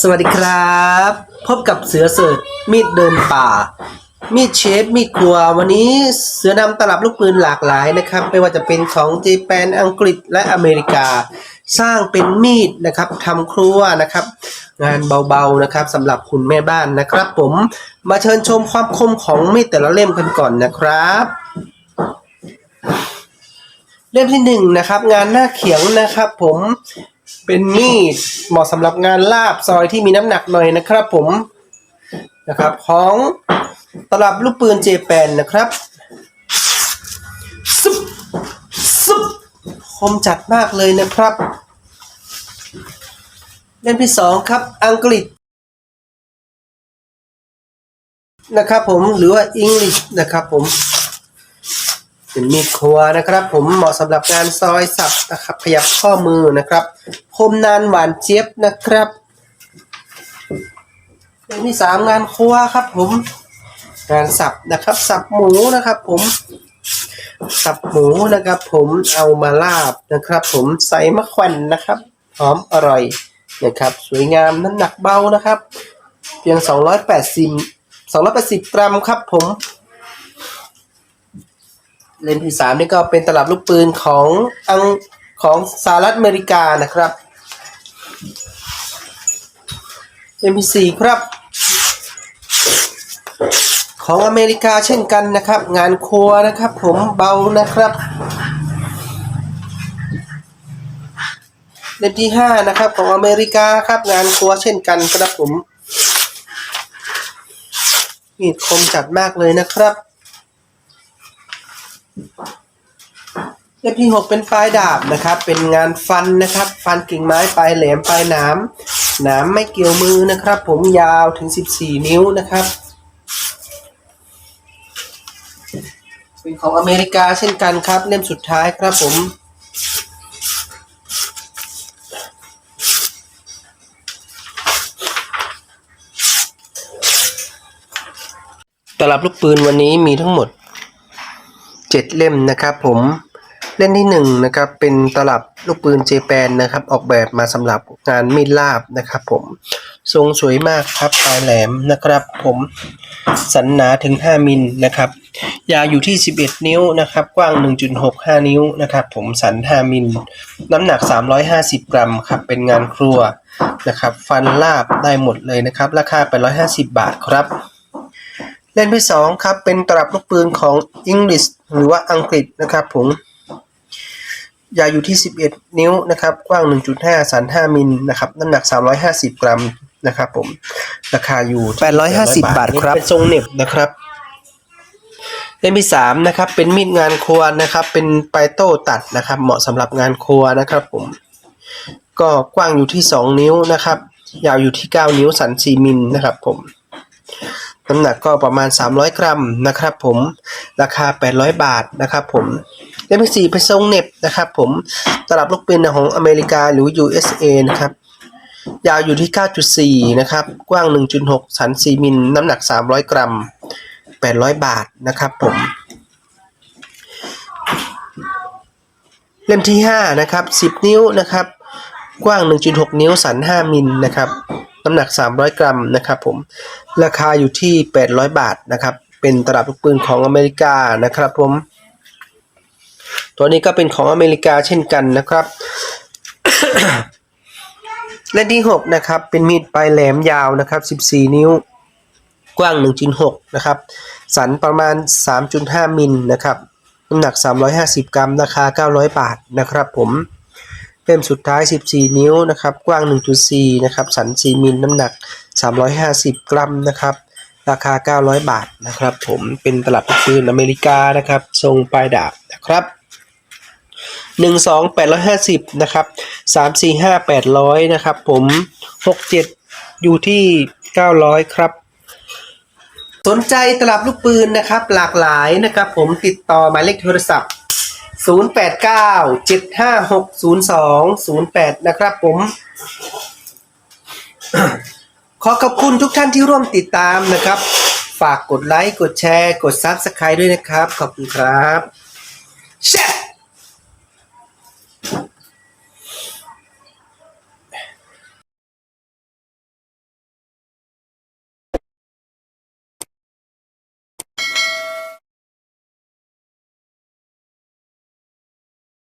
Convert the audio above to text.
สวัสดีครับ พบกับเสือเสิร์ชมีดเดินป่า มีดเชฟมีดครัว วันนี้เสือนำตลับลูกปืนหลากหลายนะครับ ไม่ว่าจะเป็นของจีแปนอังกฤษและอเมริกา สร้างเป็นมีดนะครับทำครัวนะครับ งานเบาๆนะครับสำหรับคุณแม่บ้านนะครับ ผมมาเชิญชมความคมของมีดแต่ละเล่มกันก่อนนะครับเล่มที่หนึ่งนะครับ งานหน้าเขียงนะครับ ผม เป็นมีดเหมาะสำหรับงานลาบซอยที่มีน้ำหนักหน่อยนะครับผมนะครับของตลับลูกปืนเจแปนนะครับซุบซุบคมจัดมากเลยนะครับเล่มที่สองครับอังกฤษนะครับผมหรือว่าอังกฤษนะครับผม เป็นมีดครัวนะครับ ผมเหมาะสำหรับงานซอยสับนะครับขยับข้อมือนะครับคมนานหวานเจี๊ยบนะครับเรื่องที่สามงานครัวครับ ผมงานสับนะครับ สับหมูนะครับ ผม สับหมูนะครับ ผมเอามาลาบนะครับ ผมใส่มะแขวนนะครับหอมอร่อยนะครับ สวยงามน้ำหนักเบานะครับ เพียง 280 280 กรัมครับผม เล่มที่สามนี่ก็เป็นตลับลูกปืนของอังของสหรัฐอเมริกานะครับเล่มที่สี่ครับ ของอเมริกาเช่นกันนะครับ งานครัวนะครับ ผมเบานะครับเล่มที่ห้านะครับของอเมริกาครับงานครัวเช่นกันครับผมมีดคมจัดมากเลยนะครับ เล่มที่หกเป็นปลายดาบนะครับ เป็นงานฟันนะครับ ฟันกิ่งไม้ปลายแหลมปลายหนามหนามไม่เกี่ยวมือนะครับ ผมยาวถึง14นิ้วนะครับ เป็นของอเมริกาเช่นกันครับ เล่มสุดท้ายครับผมตลับลูกปืนวันนี้มีทั้งหมด เจ็ดเล่มนะครับผมเล่มที่หนึ่งนะครับเป็นตลับลูกปืนเจแปนนะครับ ออกแบบมาสำหรับงานมีดลาบนะครับ ผมทรงสวยมากครับปลายแหลมนะครับ ผมสันหนาถึง 5 มิลนะครับ ยาวอยู่ที่ 11 นิ้วนะครับ กว้าง 1.65 นิ้วนะครับ ผมสัน 5 มิล น้ำหนัก 350 กรัมครับ เป็นงานครัวนะครับ ฟันลาบได้หมดเลยนะครับ ราคา 850 บาทครับ เล่มที่สองครับเป็นตลับลูกปืนของอังกฤษหรือว่าอังกฤษนะครับผมยาวอยู่ที่ 11 นิ้วนะครับกว้าง 1.5 สัน 5 มิลนะครับน้ำหนัก 350 กรัมนะครับผมราคาอยู่ 850 บาทครับเป็นทรงเหน็บนะครับเล่มที่สามนะครับเป็นมีดงานครัวนะครับเป็นปลายโต้ตัดนะครับ เหมาะสำหรับงานครัวนะครับผมก็กว้างอยู่ที่ 2 นิ้วนะครับ ยาวอยู่ที่ 9 นิ้วสัน 4 มิลนะครับผม น้ำหนักก็ประมาณ 300 กรัมนะครับผมราคา 800 บาทนะครับผมเล่มที่สี่เป็นทรงเน็บนะครับผมตลับลูกปืนของอเมริกาหรือ USA นะครับยาวอยู่ที่ 9.4 นะครับ กว้าง 1.6 สัน 4 มิล น้ำหนัก 300 กรัม 800 บาทนะครับผม เล่มที่ 5 นะครับ 10 นิ้วนะครับ กว้าง 1.6 นิ้ว สัน 5 มิลนะครับ น้ำหนัก 300 กรัมนะครับผมราคาอยู่ที่ 800 บาทนะครับเป็นตลับลูกปืนของอเมริกานะครับผมตัวนี้ก็เป็นของอเมริกาเช่นกันนะครับเล่มที่ 6 นะครับ เป็นมีดปลายแหลมยาวนะครับ 14 นิ้วกว้าง 1.6 นะครับ สันประมาณ 3.5 มิลนะครับ น้ำหนัก 350 กรัม ราคา 900 บาทนะครับผม เล่มสุดท้าย 14 นิ้วนะครับ กว้าง 1.4 นะครับ สัน 4 มิล น้ำหนัก 350 กรัมนะครับ ราคา 900 บาทนะครับ ผมเป็นตลับลูกปืนอเมริกานะครับ ทรงปลายดาบนะครับ1 2 850นะครับ3 4 5 800นะครับผม6 7อยู่ที่900ครับ สนใจตลับลูกปืนนะครับ หลากหลายนะครับ ผมติดต่อหมายเลขโทรศัพท์ 089 756 0208 นะครับผม ขอขอบคุณทุกท่านที่ร่วมติดตามนะครับ ฝากกดไลค์ กดแชร์ กด Subscribe ด้วยนะครับ ขอบคุณครับแชร์